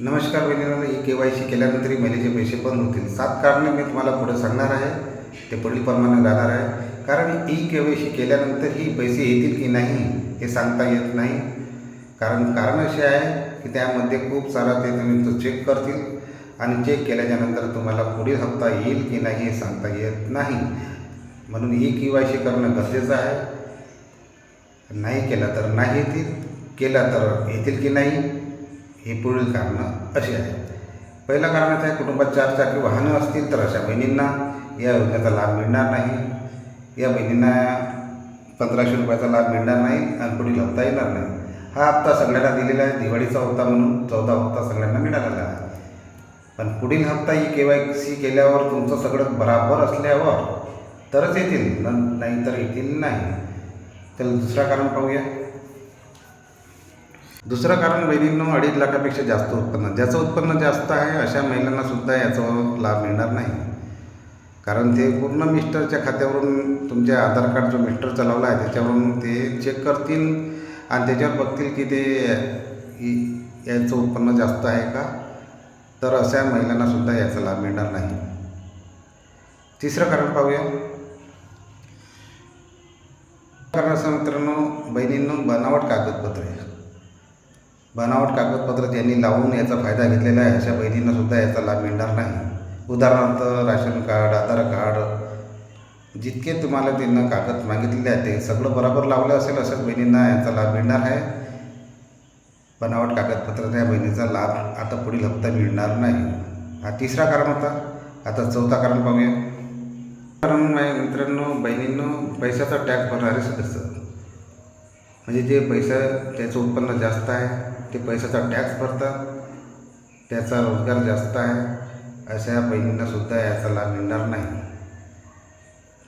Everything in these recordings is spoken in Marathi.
नमस्कार बहिणींनो ई के वाय सी केल्यानंतरही महिलेचे पैसे बंद होतील. सात कारणं मी तुम्हाला पुढे सांगणार आहे. ते पुढीलप्रमाणे राहणार आहे. कारण ई के वाय सी केल्यानंतर ही पैसे येतील की नाही हे सांगता येत नाही. कारण कारण असे आहे की त्यामध्ये खूप सारा ते तुम्ही तो चेक करतील आणि चेक केल्याच्यानंतर तुम्हाला पुढील हप्ता येईल की नाही हे सांगता येत नाही. म्हणून ई के वाय सी करणं गरजेचं आहे. नाही केलं तर नाही येतील. केला तर येतील की नाही ही पुढील कारणं अशी आहे पहिलं कारण असं आहे कुटुंबात चार चाकी वाहनं असतील तर अशा बहिणींना या योजनेचा लाभ मिळणार नाही. या बहिणींना पंधराशे रुपयाचा लाभ मिळणार नाही आणि पुढील हप्ता येणार नाही. हा हप्ता सगळ्यांना दिलेला आहे दिवाळीचा होता म्हणून चौदा हप्ता सगळ्यांना मिळालेला आहे. पण पुढील हप्ता ही के वाय सी केल्यावर तुमचं सगळं बराबर असल्यावर तरच येतील न- नाही तर येतील नाही. तर दुसरा कारण पाहूया. दुसरं कारण बहिणींनो अडीच लाखापेक्षा जास्त उत्पन्न. ज्याचं उत्पन्न जास्त आहे अशा महिलांना सुद्धा याचा लाभ मिळणार नाही. कारण ते पूर्ण मिस्टरच्या खात्यावरून तुमचे आधार कार्ड जो मिस्टर चालवला आहे त्याच्यावरून ते चेक करतील आणि त्याच्यावर बघतील की ते यांचं याचं उत्पन्न जास्त आहे का? तर अशा महिलांना सुद्धा याचा लाभ मिळणार नाही. तिसरं कारण पाहूया. कारण असं मित्रांनो बहिणींनो बनावट कागदपत्रे. बनावट कागदपत्र ज्यांनी लावून याचा फायदा घेतलेला आहे. अशा बहिणींना सुद्धा याचा लाभ मिळणार नाही. उदाहरणार्थ राशन कार्ड आधार कार्ड जितके तुम्हाला त्यांना कागद मागितलेले आहेत ते सगळं बरोबर लावलं असेल अशाच बहिणींना याचा लाभ मिळणार आहे. बनावट कागदपत्र त्या बहिणीचा लाभ आता पुढील हप्ता मिळणार नाही. हा तिसरा कारण होता. आता चौथा कारण पाहूया. कारण माझ्या मित्रांनो बहिणींनो पैशाचा टॅक्स भरणारे सदस्य. म्हणजे जे पैसा त्याचं उत्पन्न जास्त आहे ते पैशाचा टॅक्स भरतात. त्याचा रोजगार जास्त आहे अशा बहिणींनासुद्धा याचा लाभ मिळणार नाही.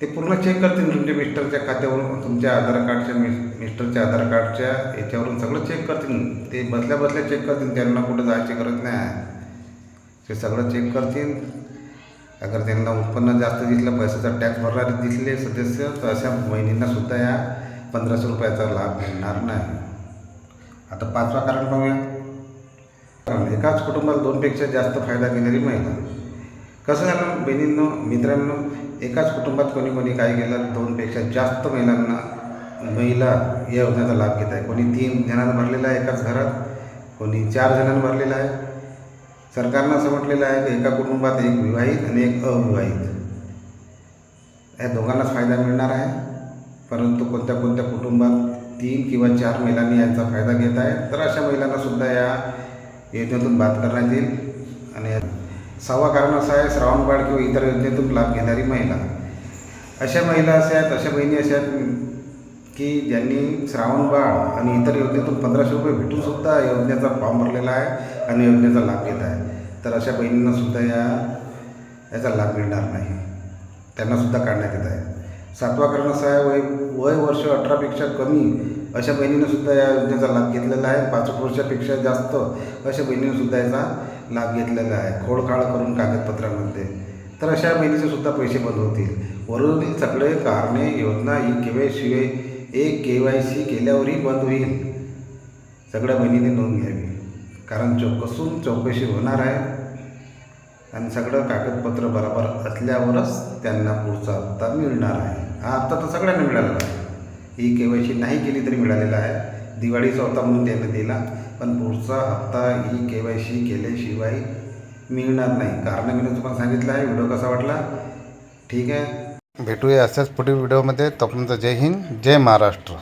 ते पूर्ण चेक करतील तुमच्या मिस्टरच्या खात्यावरून तुमच्या आधार कार्डच्या मि मिस्टरच्या आधार कार्डच्या याच्यावरून सगळं चेक करतील. ते बसल्या बसल्या चेक करतील त्यांना कुठं जायची गरज नाही आहे. ते सगळं चेक करतील. अगर त्यांना उत्पन्न जास्त दिसलं पैशाचा टॅक्स भरणारे दिसले सदस्य तर अशा बहिणींनासुद्धा या पंधराशे रुपयाचा लाभ मिळणार नाही. आता पाचवा कारण पाहूया. कारण एकाच कुटुंबात दोनपेक्षा जास्त फायदा घेणारी महिला. कसं झालं बहिणींनो मित्रांनो एकाच कुटुंबात कोणी कोणी काय केलं दोनपेक्षा जास्त महिलांना महिला या योजनेचा लाभ घेत आहे. कोणी तीन जणांना भरलेला आहे एकाच घरात कोणी चार जणांना भरलेला आहे. सरकारनं असं म्हटलेलं आहे की एका कुटुंबात एक विवाहित आणि एक अविवाहित. या दोघांनाच फायदा मिळणार आहे. परंतु कोणत्या कोणत्या कुटुंबात तीन किंवा चार महिलांनी याचा फायदा घेत आहे तर अशा महिलांनासुद्धा या योजनेतून बाद करण्यात येईल. आणि सहावा कारण असं आहे श्रावणबाळ किंवा इतर योजनेतून लाभ घेणारी महिला. अशा महिला अशा आहेत अशा बहिणी अशा आहेत की ज्यांनी श्रावणबाळ आणि इतर योजनेतून पंधराशे रुपये भेटूनसुद्धा योजनेचा फॉर्म भरलेला आहे आणि योजनेचा लाभ घेत आहे. तर अशा बहिणींनासुद्धा या याचा लाभ मिळणार नाही. त्यांनासुद्धा काढण्यात येत आहे. सातवा कारण आहे वय वय वर्ष अठरापेक्षा कमी अशा बहिणीनं सुद्धा या योजनेचा लाभ घेतलेला आहे. पाच वर्षापेक्षा जास्त अशा बहिणीनंसुद्धा याचा लाभ घेतलेला आहे. खोडखाळ करून कागदपत्रामध्ये. तर अशा बहिणीचे सुद्धा पैसे बंद होतील. वरील सगळे कारणे योजना ही के वाय शिवाय एक के वाय सी केल्यावरही बंद होईल. सगळ्या बहिणीने नोंद घ्यावी. कारण चौकसून चौकशी होणार आहे. आणि सगळं कागदपत्र बरोबर असल्यावरच त्यांना पुढचा हप्ता मिळणार आहे. हा हप्ता तर सगळ्यांना मिळालेला आहे. ही के वाय सी नाही केली तरी मिळालेला आहे. दिवाळीचा होता म्हणून त्याने दिला पण पुढचा हप्ता ही के वाय सी केल्याशिवाय मिळणार नाही. कारण मी तुम्हाला सांगितलं आहे व्हिडिओ कसा वाटला? ठीक आहे. भेटूया अशाच पुढील व्हिडिओमध्ये. तोपर्यंत जय हिंद जय महाराष्ट्र.